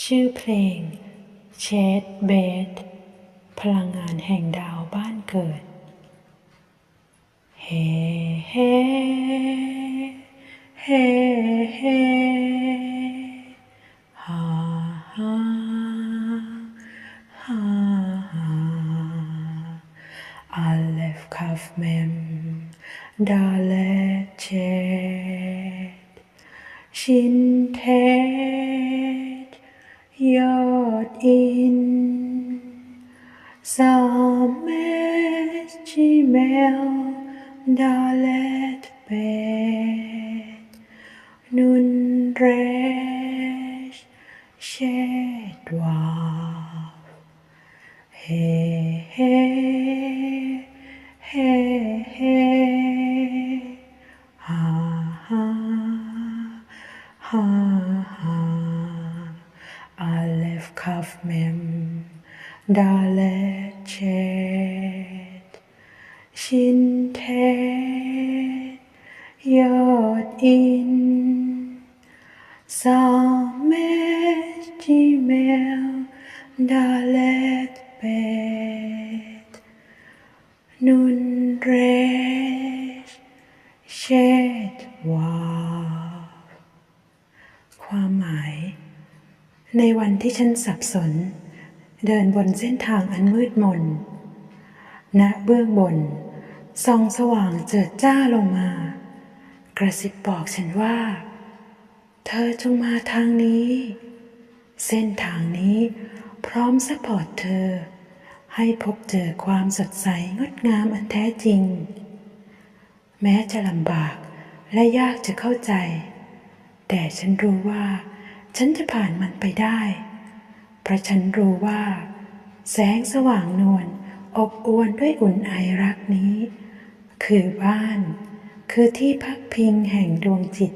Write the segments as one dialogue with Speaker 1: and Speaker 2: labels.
Speaker 1: ชื่อเพลงเชดเบดพลังงานแห่งดาวบ้านเกิด เฮ้เฮ้เฮ้เฮ้ฮ่าฮ่าฮ่าฮ่า Aleph Kaf Mem Dalet Chet Shin Tet Yod In Samet Gimel Dalet Bet Nun Resh Shet Wav Hey, hey, Aleph, Kaf, Mem, Dalet, Chet, Shin, Tet, Yod, In, Samet, Gimel, Dalet, Bet, Nun, Resh, Shet, Wav ความหมาย ในวันที่ฉันสับสน เดินบนเส้นทางอันมืดมน ณเบื้องบนส่องสว่างเจิดจ้าลงมา กระซิบบอกฉันว่า เธอจงมาทางนี้ เส้นทางนี้พร้อมสปอร์ตเธอ ให้พบเจอความสดใสงดงามอันแท้จริง แม้จะลำบากและยากจะเข้าใจ แต่ฉันรู้ว่า ฉันจะผ่านมันไปได้ เพราะฉันรู้ว่า แสงสว่างนวลอบอวลด้วยอุ่นไอรักนี้ คือบ้าน คือที่พักพิงแห่งดวงจิต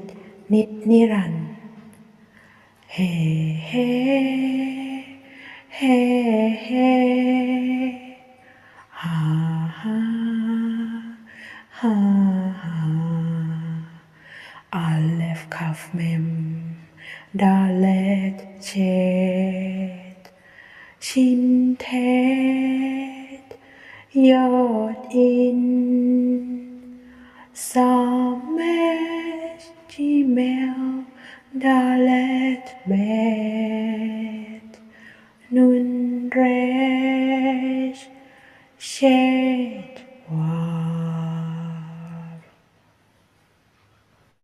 Speaker 1: นิดนิรันดร์เฮ้เฮ้เฮ้เฮ้ฮ่าฮ่าฮ่าฮ่า Aleph Kaf Mem Dalet Chet Shin Tet Yod In Samesh Gimel Dalet Bet Nun Resh Shet Wav